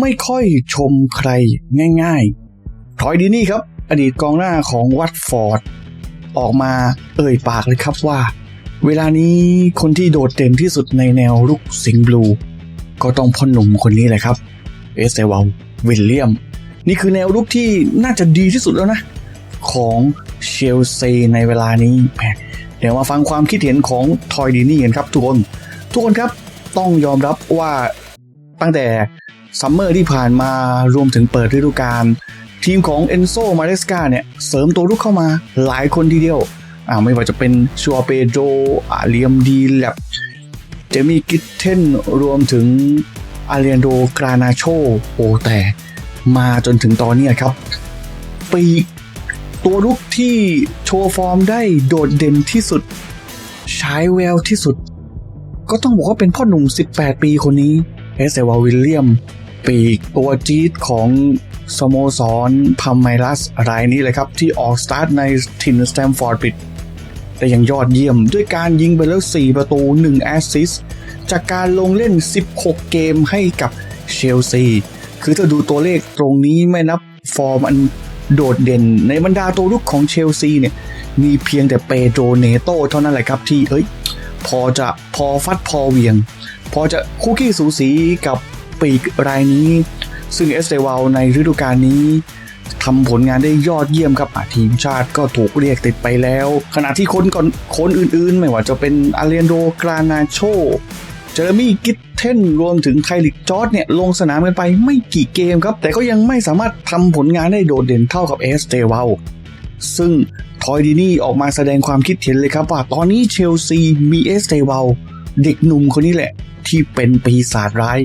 ไม่ค่อยชมใครง่ายๆทรอยดีนี่ครับ อดีตกองหน้าของวัตฟอร์ด ออกมาเอ่ยปากเลยครับว่า เวลานี้คนที่โดดเด่นที่สุดในแนวลุกสิงห์บลู ก็ต้องพ่อหนุ่มคนนี้แหละครับ เอสเซวลวิลเลียม นี่คือแนวลุกที่น่าจะดีที่สุดแล้วนะ ของเชลซีในเวลานี้เดี๋ยวมาฟังความคิดเห็นของทอยดีนี่กันครับทุกคน ทุกคนครับต้องยอมรับว่าตั้งแต่ ซัมเมอร์ที่ผ่านมารวมถึงเปิดฤดูกาลทีมของเอนโซมาเรสกาเนี่ย เสริมตัวลุกเข้ามาหลายคนทีเดียวอ่าไม่ว่าจะเป็นชัวเปโดอาเลียมดีแลบเจมี่กิทเทนรวมถึงอาเลียนโดกรานาโชโอแต่มาจนถึงตอนนี้ครับปีตัวลุกที่โชว์ฟอร์มได้โดดเด่นที่สุด ใช้แววที่สุด ก็ต้องบอกว่าเป็นพ่อหนุ่ม 18 ปีคนนี้ อสเซวาวิลเลียม ปีกตัวจี๊ดของสโมสรพัมไมรัสรายนี้เลยครับ ที่ออกสตาร์ทในทินสแตมฟอร์ดปิด แต่ยังยอดเยี่ยมด้วยการยิงไปแล้ว 4 ประตู 1 แอสซิสจากการลงเล่น 16 เกมให้กับเชลซี คือถ้าดูตัวเลขตรงนี้ไม่นับฟอร์มอันโดดเด่นในบรรดาตัวลุกของเชลซีเนี่ย มีเพียงแต่เปโดรเนโตเท่านั้นแหละครับที่เอ้ยพอจะพอฟัดพอเวียง พอจะคู่ขี้สูสีกับปีกรายนี้ ซึ่งเอสเตวาลในฤดูกาลนี้ทำผลงานได้ยอดเยี่ยมครับทีมชาติก็ถูกเรียกติดไปแล้ว ขณะที่คนก่อนคนอื่นๆ ไม่ว่าจะเป็นอาเลนโดกรานาโชเจอร์มี่กิทเทนรวมถึงไคลิกจอร์ดเนี่ยลงสนามกันไปไม่กี่เกมครับ แต่ก็ยังไม่สามารถทำผลงานได้โดดเด่นเท่ากับเอสเตวาลซึ่งทอยดีนี่ออกมาแสดงความคิดเห็นเลยครับว่าตอนนี้เชลซีมีเอสเตวาล เด็กหนุ่มคนนี้แหละ ที่เป็นปีศาจร้าย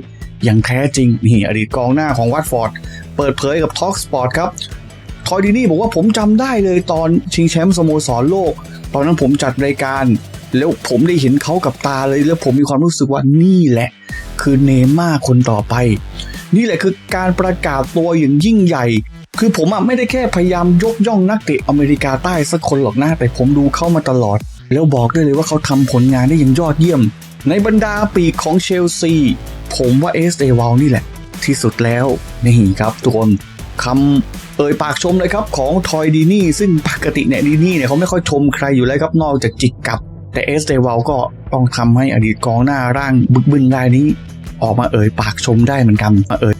อย่างแท้จริงนี่อดีตกองหน้าของวัตฟอร์ด เปิดเผยกับ Talk Sport ครับทอยดีนี่บอกว่าผมจำได้เลยตอนชิงแชมป์สโมสรโลก ตอนนั้นผมจัดรายการ แล้วผมได้เห็นเขากับตาเลย แล้วผมมีความรู้สึกว่านี่แหละ คือเนม่าคนต่อไป นี่แหละคือการประกาศตัวอย่างยิ่งใหญ่ คือผมอะไม่ได้แค่พยายามยกย่องนักเตะอเมริกาใต้สักคนหรอกนะแต่ผมดูเข้ามาตลอด แล้วบอกได้เลยว่าเขาทำผลงานได้อย่างยอดเยี่ยม ในบรรดาปีกของเชลซี ผมว่าเอสเอวาลนี่แหละ ที่สุดแล้วนี่ครับทุกคนคำเอ่ยปากชมเลยครับของทอยดีนี่ ซึ่งปกติเนี่ยดีนี่เนี่ยเขาไม่ค่อยชมใครอยู่แล้วครับนอกจากจิกกับ แต่เอสเดวาลก็ต้องทำให้อดีตกองหน้าร่างบึกบึนรายนี้ ออกมาเอ่ยปากชมได้เหมือนกันมาเอ่ย